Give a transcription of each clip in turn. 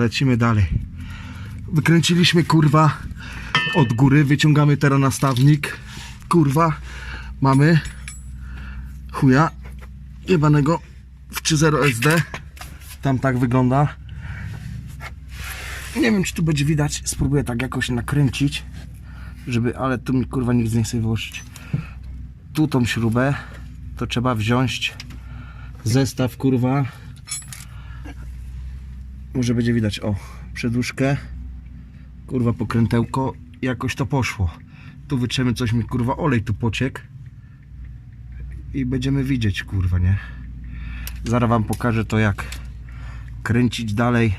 Lecimy dalej. Wykręciliśmy kurwa od góry, wyciągamy teraz nastawnik. Kurwa, mamy chuja jebanego w 3.0 SD. Tam tak wygląda. Nie wiem, czy tu będzie widać. Spróbuję tak jakoś nakręcić, żeby, ale tu mi kurwa nikt nie chce wyłożyć. Tu tą śrubę to trzeba wziąć zestaw kurwa. Może będzie widać, o, przedłużkę, kurwa pokrętełko jakoś to poszło. Tu wytrzemy coś mi kurwa olej tu pociek i będziemy widzieć kurwa, nie? Zaraz wam pokażę to jak kręcić dalej.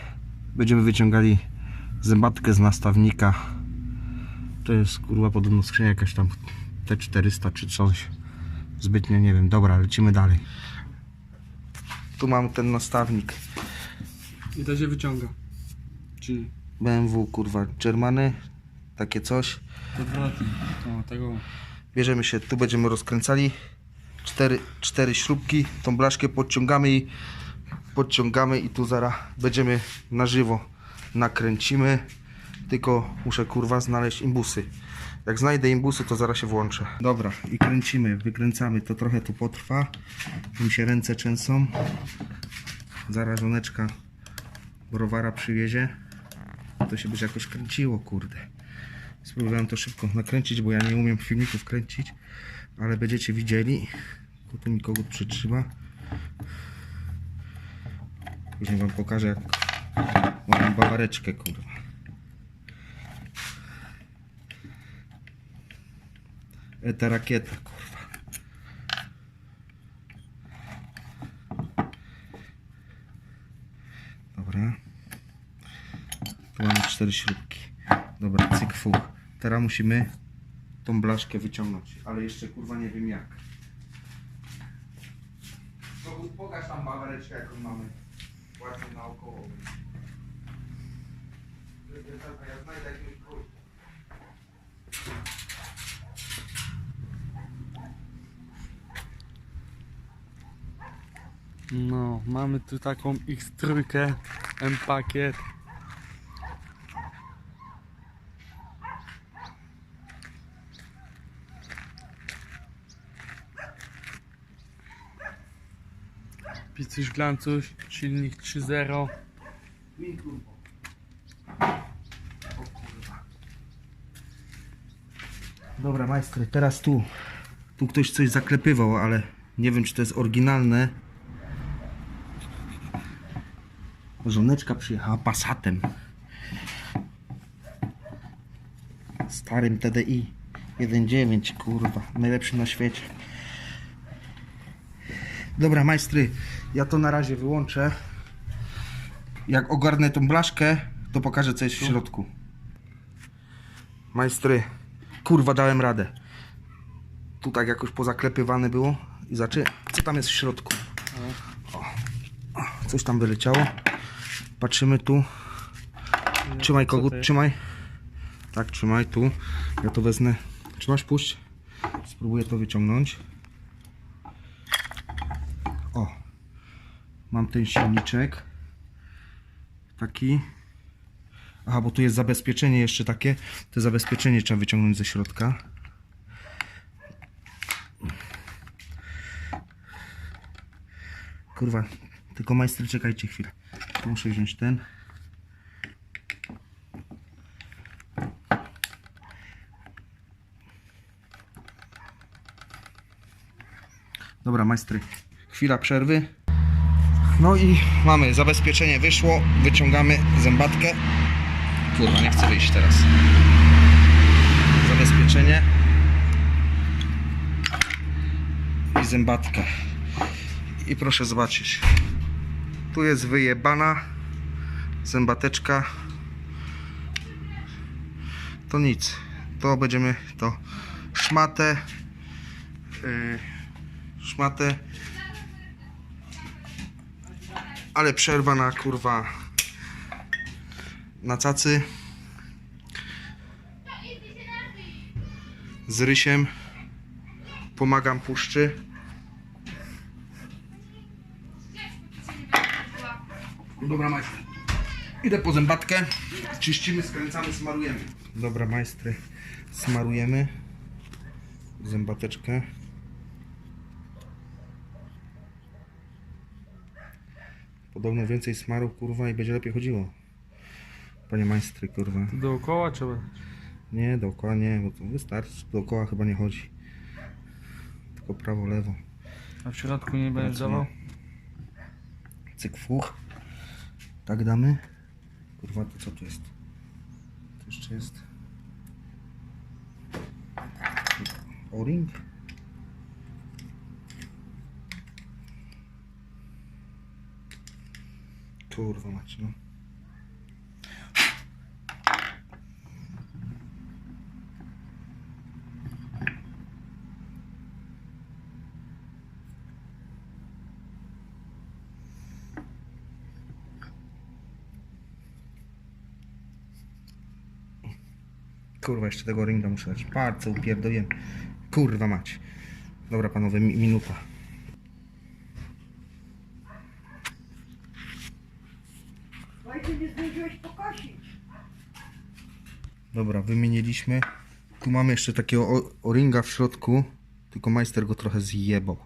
Będziemy wyciągali zębatkę z nastawnika. To jest kurwa podobno skrzynia jakaś tam T400 czy coś. Zbytnio nie wiem. Dobra, lecimy dalej. Tu mam ten nastawnik I to się wyciąga. Czyli BMW kurwa Germany. Takie coś. odwrotnie. O, tego. Bierzemy się, tu będziemy rozkręcali. Cztery, cztery śrubki, tą blaszkę podciągamy i podciągamy i tu zaraz będziemy na żywo nakręcimy. Tylko muszę kurwa znaleźć imbusy. Jak znajdę imbusy, to zaraz się włączę. Dobra, i kręcimy, wykręcamy. To trochę tu potrwa. Mi się ręce trzęsą. Zaraz żoneczka browara przywiezie. To się będzie jakoś kręciło, kurde. Spróbowałem to szybko nakręcić, bo ja nie umiem filmików kręcić, ale będziecie widzieli. Tu mi kogut przytrzyma. Później wam pokażę jak mam bawareczkę, kurwa. Eta rakieta, kurwa. Dobra. Tu mamy cztery śrubki. Dobra, cyk fu. Teraz musimy tą blaszkę wyciągnąć, ale jeszcze kurwa nie wiem jak. To pokaż tam bawareczkę jaką mamy. Ładnie naokoło. Ja znajdę jakiegoś. No, mamy tu taką X3 M-pakiet. Picuś glancuś, silnik 3.0. Mi kurwa. O kurwa. Dobra, majstry, teraz tu. Tu ktoś coś zaklepywał, ale nie wiem, czy to jest oryginalne. Żoneczka przyjechała Passatem. Starym TDI 1.9, kurwa, najlepszy na świecie. Dobra, majstry, ja to na razie wyłączę. Jak ogarnę tą blaszkę, to pokażę co jest w środku. Majstry, kurwa dałem radę. Tu tak jakoś pozaklepywane było. I zaczy... Co tam jest w środku? O. Coś tam wyleciało. Patrzymy tu. Trzymaj kogut, trzymaj. Tak, trzymaj tu. Ja to wezmę. Trzymasz, puść. Spróbuję to wyciągnąć. O. Mam ten silniczek. Taki. Aha, bo tu jest zabezpieczenie jeszcze takie. To zabezpieczenie trzeba wyciągnąć ze środka. Kurwa, tylko majstry czekajcie chwilę. Muszę wziąć ten. Dobra, majstry. Chwila przerwy. No i mamy zabezpieczenie wyszło. Wyciągamy zębatkę. Kurwa, nie chcę wyjść teraz. Zabezpieczenie. I zębatkę. I proszę zobaczyć. Tu jest wyjebana zębateczka. To nic. To będziemy to szmatę. Yy, szmatę. Ale przerwa na kurwa na cacy. Z rysiem. Pomagam puszczy. Dobra, majster. Idę po zębatkę. Czyścimy, skręcamy, smarujemy. Dobra, majstry. Smarujemy. Zębateczkę. Podobno więcej smaru, kurwa, i będzie lepiej chodziło. Panie majstry, kurwa. Dookoła trzeba. Nie, dookoła nie, bo to wystarczy. Dookoła chyba nie chodzi. Tylko prawo, lewo. A w środku nie będziesz Pracuje. dawał? Cyk, fuch. Tak damy. Kurwa, to co tu jest? To jeszcze jest. O-ring. Kurwa macie, no. Kurwa, jeszcze tego ringa muszę dać. Palce upierdoliłem. Kurwa mać. Dobra panowie, mi minuta. Wojciech, nie zdążyłeś pokosić. Dobra, wymieniliśmy. Tu mamy jeszcze takiego o-ringa w środku, tylko majster go trochę zjebał.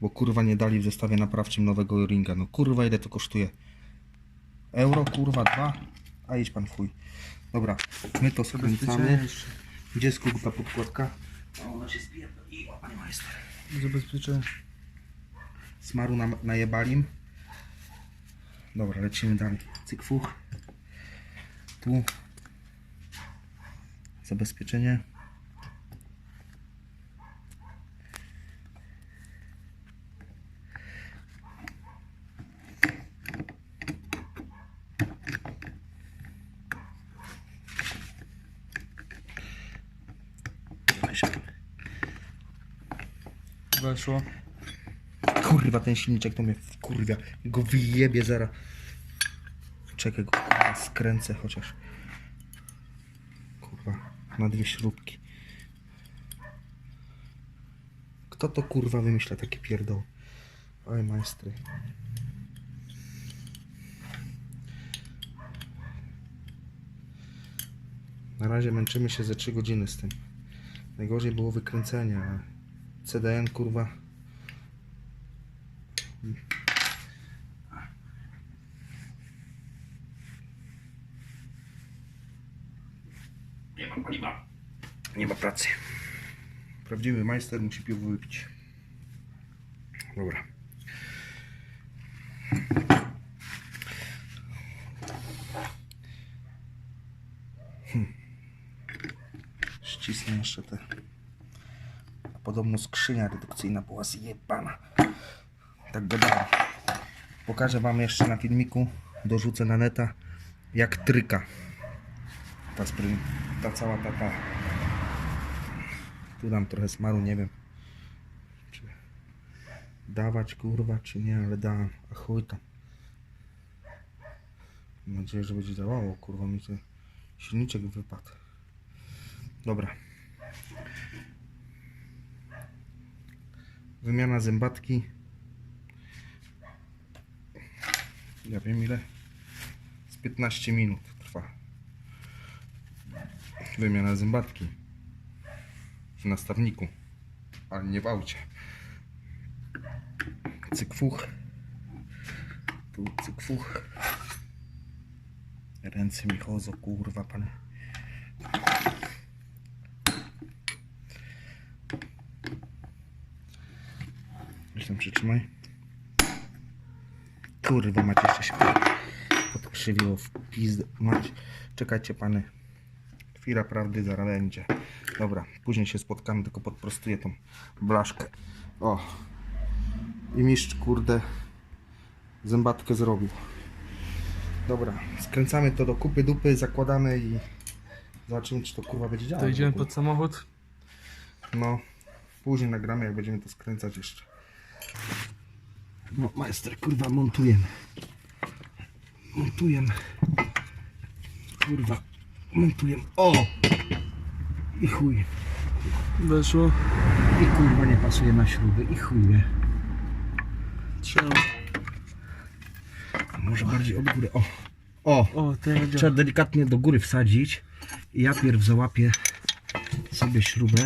Bo kurwa nie dali w zestawie naprawczym nowego o-ringa. No kurwa ile to kosztuje? Euro kurwa dwa? A idź pan w chuj. Dobra, my to skręcamy. Gdzie jest ta podkładka? O, ona się spierdoliła, panie majster. Zabezpieczenie. Smaru nam najebalim. Dobra, lecimy dalej. Cyk fuch. Tu. Zabezpieczenie. Weszło. Kurwa, ten silniczek to mnie kurwa. Go wyjebie zara. Czekaj, go kurwa skręcę chociaż. Kurwa, na dwie śrubki. Kto to kurwa wymyśla takie pierdoły? Oj, majstry. Na razie męczymy się ze 3 godziny z tym. Najgorzej było wykręcenie, a CDN kurwa Nie ma paliwa. Nie ma pracy. Prawdziwy majster musi piwo wypić. Dobra. Hmm. Ścisnę jeszcze te. A podobno skrzynia redukcyjna była zjebana. Tak gadałem. Pokażę wam jeszcze na filmiku. Dorzucę na neta jak tryka ta spryn, ta cała ta, ta. Tu dam trochę smaru, nie wiem. Czy dawać kurwa, czy nie, ale dam. A chuj tam. Mam nadzieję, że będzie działało, kurwa mi ten silniczek wypadł. Dobra. Wymiana zębatki. Ja wiem ile. Z 15 minut wymiana zębatki w nastawniku, ale nie w aucie. Tu cykfuch. Ręce mi chodzą, kurwa pan. Tam przytrzymaj. Kurwa, macie jeszcze się podkrzywiło w pizdę. Mać. Czekajcie pany. Chwila prawdy zaraz będzie. Dobra, później się spotkamy, tylko podprostuję tą blaszkę. O. I mistrz, kurde, zębatkę zrobił. Dobra, skręcamy to do kupy dupy, zakładamy i zobaczymy, czy to kurwa będzie działało. To idziemy pod samochód. No, później nagramy, jak będziemy to skręcać jeszcze. No, majster, kurwa, montujemy. Montujemy. Kurwa, montujemy. O! I chuj. Weszło. I kurwa nie pasuje na śruby i chuje. Trzymam. Może bardziej od góry. O! O, O, trzeba delikatnie do góry wsadzić. I ja pierw załapię sobie śrubę.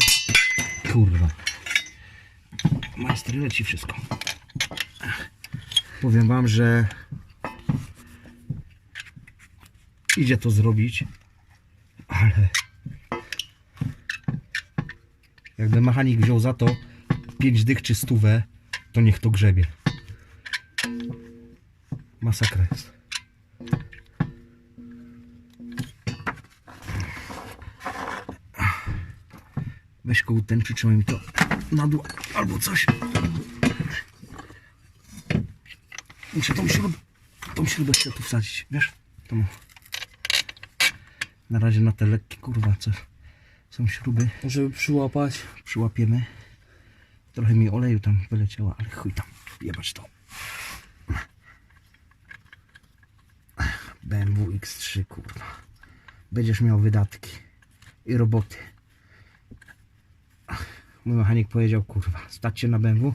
Kurwa. Majster leci wszystko. Powiem wam, że idzie to zrobić, ale jakby mechanik wziął za to 5 dych czy stówę, to niech to grzebie. Masakra jest. Weź koło ten, przytrzymaj mi to na dół albo coś. Muszę tą śrubę, tą śrubę chcę tu wsadzić, wiesz? Tą. Na razie na te lekkie, kurwa, co są śruby, Żeby przyłapać. przyłapiemy. Trochę mi oleju tam wyleciało, ale chuj tam, jebać to. BMW X3, kurwa. Będziesz miał wydatki i roboty. Mój mechanik powiedział, kurwa, stać się na BMW,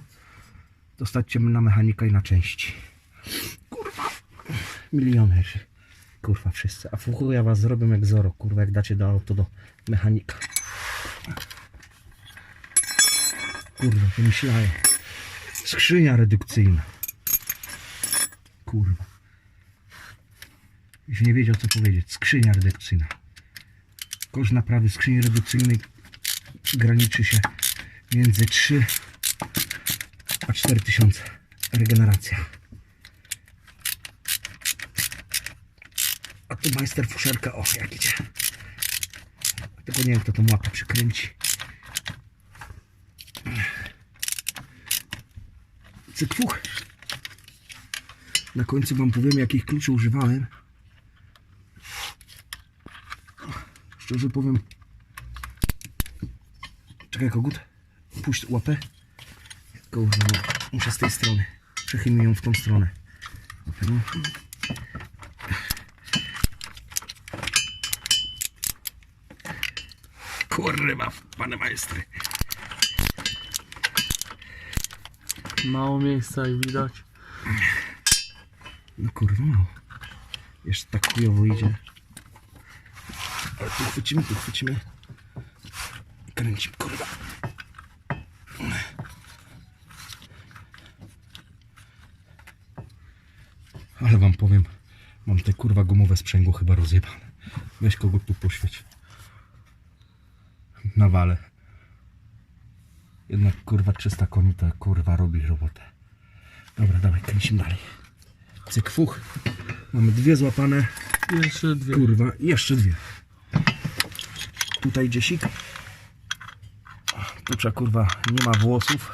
to stać się na mechanika i na części. Kurwa, milionerzy. Kurwa, wszyscy. A w chuja was zrobią jak Zoro, kurwa, jak dacie do auto do mechanika. Kurwa, pomyślałem. Skrzynia redukcyjna. Kurwa. Już nie wiedział co powiedzieć. Skrzynia redukcyjna. Koszt naprawy skrzyni redukcyjnej graniczy się między 3 a 4 tysiące. Regeneracja. A tu majster fuszerka, o jak idzie. Tylko nie wiem kto tą łapę przykręci. Cykfuch. Na końcu wam powiem jakich kluczy używałem. Szczerze powiem. Czekaj kogut. Puść łapę. Kurwa, no, muszę z tej strony. Przechylmy ją w tą stronę. No. Kurwa, panie majstry. Mało miejsca i widać. No kurwa mało. Jeszcze tak chujowo idzie. Ale tu chwycimy, tu chwycimy. I kręcimy, kurwa. Ale wam powiem, mam te kurwa gumowe sprzęgło chyba rozjebane. Weź kogo tu poświeć. Na wale. Jednak kurwa 300 koni to kurwa robi robotę. Dobra, dawaj, kręcimy dalej. Cyk, fuch. Mamy dwie złapane. Jeszcze dwie. Kurwa, jeszcze dwie. Tutaj dziesik. Tu trzeba, kurwa, nie ma włosów.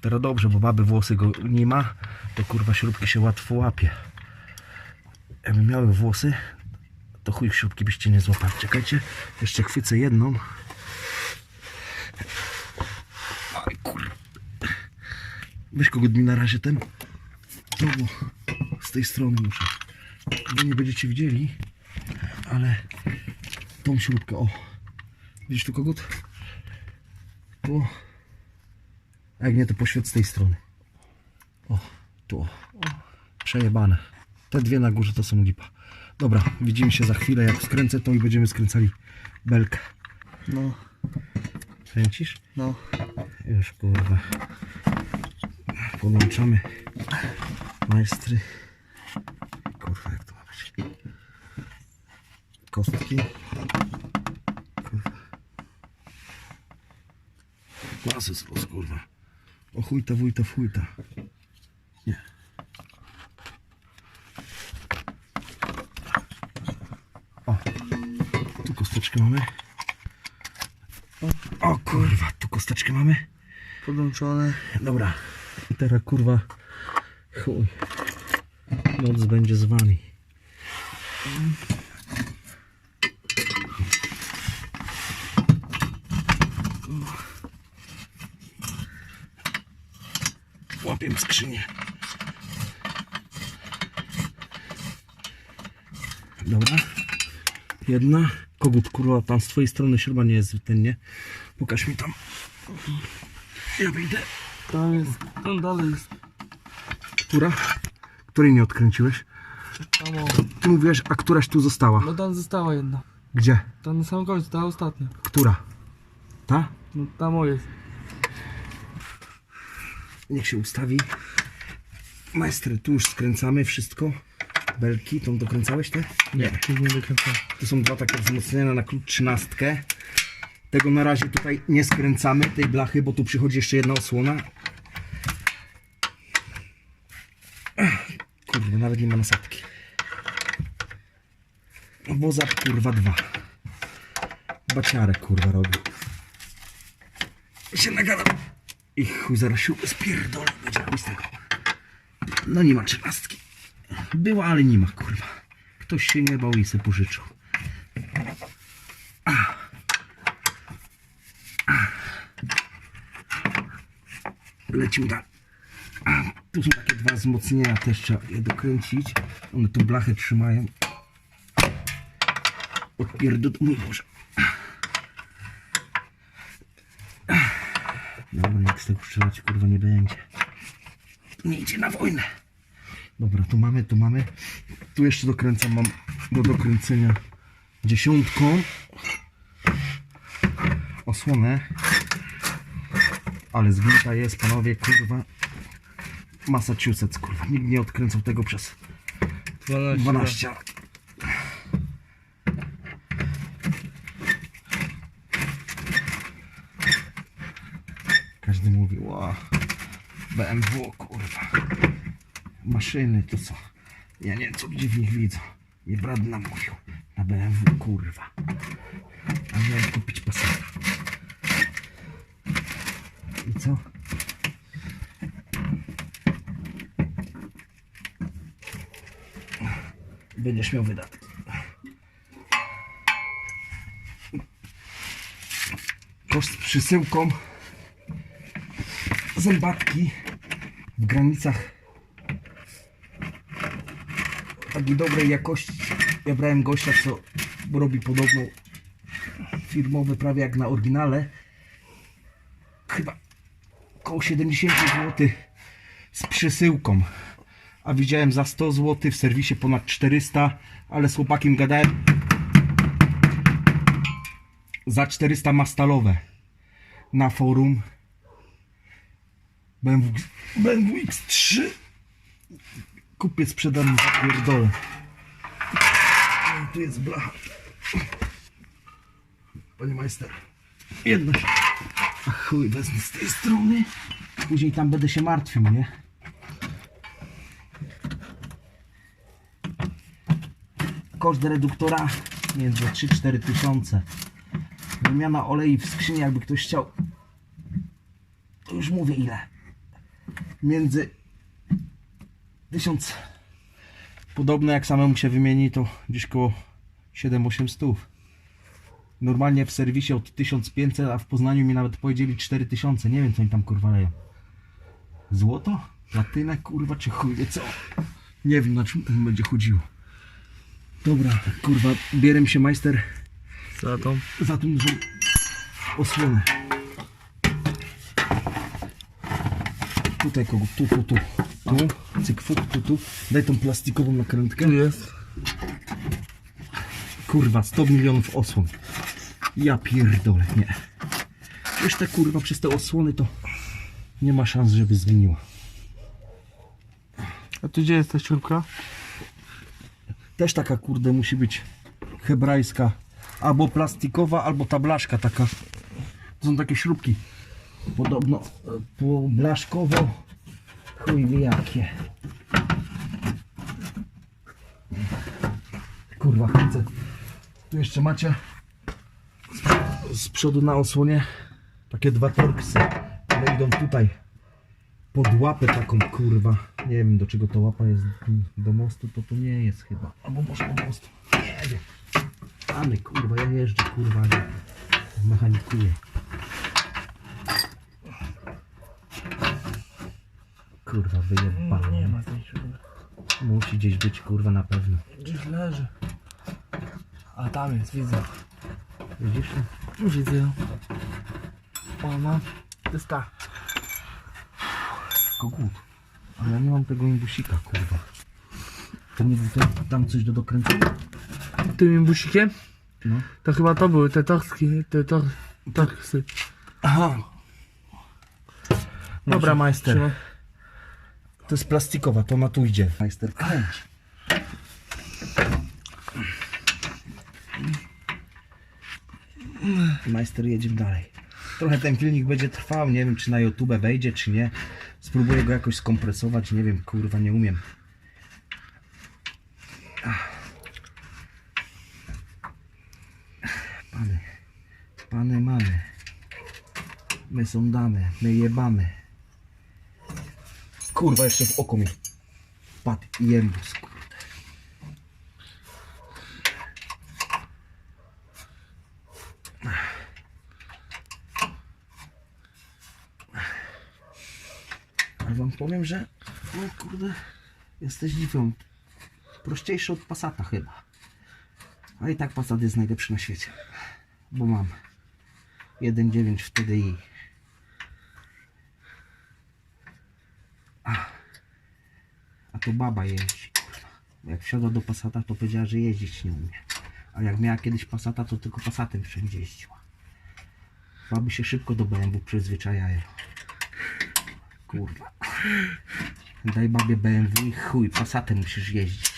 Teraz dobrze, bo baby włosy go nie ma. To kurwa śrubki się łatwo łapie. Jakby miały włosy, to chuj śrubki byście nie złapali. Czekajcie, jeszcze chwycę jedną. Oj kurwa. Weź kogo mi na razie ten. To bo z tej strony muszę. Wy nie będziecie widzieli, ale tą śrubkę, o. Widzisz tu kogut? Tu. A jak nie, to poświat z tej strony. O, tu. Przejebane. Te dwie na górze to są lipa. Dobra, widzimy się za chwilę, jak skręcę to i będziemy skręcali belkę. No, Kręcisz? no. Już kurwa. Podłączamy majstry. Kurwa, jak to ma być? Kostki. Kurwa. Masy z los, kurwa. O chujta, wujta, fujta. Nie. O. Tu kosteczkę mamy. O kurwa, tu kosteczkę mamy. Podłączone. Dobra. I teraz kurwa. Chuj. Noc będzie z wami. Łapię skrzynię. Dobra. Jedna. Kogut kurwa tam z twojej strony śruba nie jest ten, nie? Pokaż mi tam. Ja wyjdę. Tam jest, tam dalej jest. Która? Której nie odkręciłeś? Tam o. Ty mówiłeś, a któraś tu została. No tam została jedna. Gdzie? Tam na samym końcu, ta ostatnia. Która? Ta? No tam o jest. Niech się ustawi. Majster, tu już skręcamy wszystko. Belki, tą dokręcałeś te? Nie, nie dokręcam. To są dwa takie wzmocnienia na klucz trzynastkę. Tego na razie tutaj nie skręcamy, tej blachy, bo tu przychodzi jeszcze jedna osłona. Kurde, nawet nie ma nasadki. Woza kurwa dwa. Baciarek kurwa robi. Się nagadam. I chuj, zaraz się spierdolę, będzie z tego. No nie ma trzynastki. Była, ale nie ma kurwa. Ktoś się nie bał i se pożyczył. Lecimy dalej. A, Tu są takie dwa wzmocnienia, też trzeba je dokręcić. One tu blachę trzymają. Odpierdol... Mój Boże. Dobra, jak z tego strzelać kurwa nie będzie. Nie idzie na wojnę. Dobra, tu mamy, tu mamy. Tu jeszcze dokręcam, mam do dokręcenia dziesiątką osłonę. Ale zgnita jest, panowie, kurwa. Massachusetts, kurwa. Nikt nie odkręcał tego przez 12. 12 lat. Każdy mówi, ła, BMW, kurwa. Maszyny to co? Ja nie wiem, co ludzie w nich widzą. Mnie brat namówił na BMW, kurwa. A miałem kupić Passata. I co? Będziesz miał wydatki. Koszt przysyłką zębatki w granicach takiej dobrej jakości. Ja brałem gościa, co robi podobną firmowy prawie jak na oryginale. Chyba około 70 zł z przesyłką. A widziałem za 100 zł w serwisie ponad 400, ale z chłopakiem gadałem. Za 400 ma stalowe na forum. BMW, BMW X3 kupię, sprzedam za pierdolę. Tu jest blacha. Panie majster, jedna chuj, wezmę z tej strony. Później tam będę się martwił, nie? Koszt reduktora między 3-4 tysiące. Wymiana olei w skrzyni, jakby ktoś chciał. To już mówię ile. Między 1000. Podobne jak samemu się wymieni, to gdzieś koło 7-8 stów. Normalnie w serwisie od 1500, a w Poznaniu mi nawet powiedzieli 4000. Nie wiem co oni tam kurwa leją. Złoto? Platynę kurwa czy chuj co? Nie wiem na czym to będzie chodziło. Dobra, kurwa, bierem się majster Za tą. za tą dużą osłonę. Tutaj kogo? Tu, tu, tu. Tu, cyk, fuk, tu, tu. Daj tą plastikową nakrętkę. Tu jest. Kurwa, 100 milionów osłon. Ja pierdolę, nie. Już te kurwa przez te osłony to nie ma szans, żeby zmieniła. A tu gdzie jest ta śrubka? Też taka kurde musi być hebrajska. Albo plastikowa, albo ta blaszka taka. To są takie śrubki. Podobno e, blaszkowo. Chuj jakie. Kurwa, chcę. Tu jeszcze macie z przodu- na osłonie takie dwa torksy. One idą tutaj pod łapę taką kurwa. Nie wiem do czego to łapa jest do mostu, to to nie jest chyba. Albo może do mostu. Nie wiem. Ale kurwa, ja jeżdżę kurwa, nie mechanikuję. Kurwa, wyjebane. Nie ma tej śruby. Musi gdzieś być kurwa na pewno. Gdzieś leży. A tam jest, widzę. Widzisz? Widzę ją. Ona. To jest ta. Kogut. Ale ja nie mam tego imbusika kurwa. To nie był ten, tam coś do dokręcenia? Tym busikiem? No. To chyba to były te torski, te tor... torsy. Aha. Dobra, majster. Trzyma. To jest plastikowa, to na tu idzie. Majster, kręć. Majster, jedziemy dalej. Trochę ten filmik będzie trwał, nie wiem czy na YouTube wejdzie, czy nie. Spróbuję go jakoś skompresować, nie wiem, kurwa, nie umiem. Pany, pany mamy. My są damy, my jebamy. Kurwa, jeszcze w oko mi jębus, kurde. Że no kurde, jesteś dziwą. Prościejszy od Passata chyba. A i tak Passat jest najlepszy na świecie. Bo mam 1.9 w TDI. A to baba jeździ, kurwa. Jak wsiadła do Passata, to powiedziała, że jeździć nie umie. A jak miała kiedyś Passata, to tylko Passatem wszędzie jeździła. Baby się szybko do BMW przyzwyczajają. Kurwa. Daj babie BMW chuj, Passatem musisz jeździć.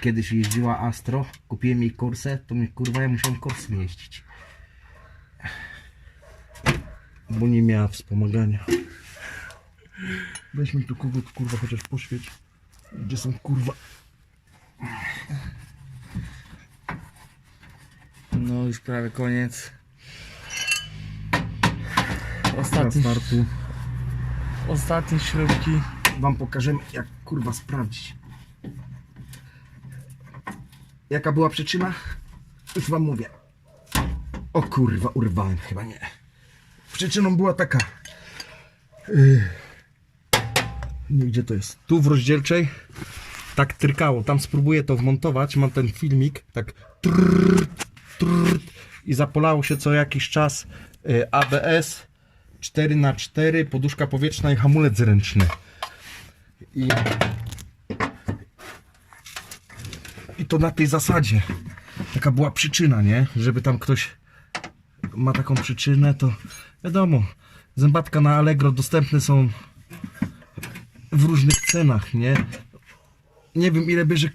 Kiedyś jeździła Astro, kupiłem jej Corsę, to mnie kurwa ja musiałem Corsem jeździć. Bo nie miała wspomagania. Weźmy tu kogut, kurwa, chociaż poświeć. Gdzie są kurwa? No już prawie koniec. Czas Ostatnie, startu. Ostatnie śrubki. Wam pokażemy, jak kurwa sprawdzić. Jaka była przyczyna? Już wam mówię. O kurwa, urwałem chyba nie. Przyczyną była taka. Yy. Nie, gdzie to jest? Tu w rozdzielczej tak trykało. Tam spróbuję to wmontować. Mam ten filmik. Tak trrr, trrr, i zapolało się co jakiś czas yy, ABS 4x4, poduszka powietrzna i hamulec ręczny. I, I to na tej zasadzie. Taka była przyczyna, nie? Żeby tam ktoś ma taką przyczynę, to wiadomo. Zębatka na Allegro dostępne są w różnych cenach, nie? Nie wiem ile bierze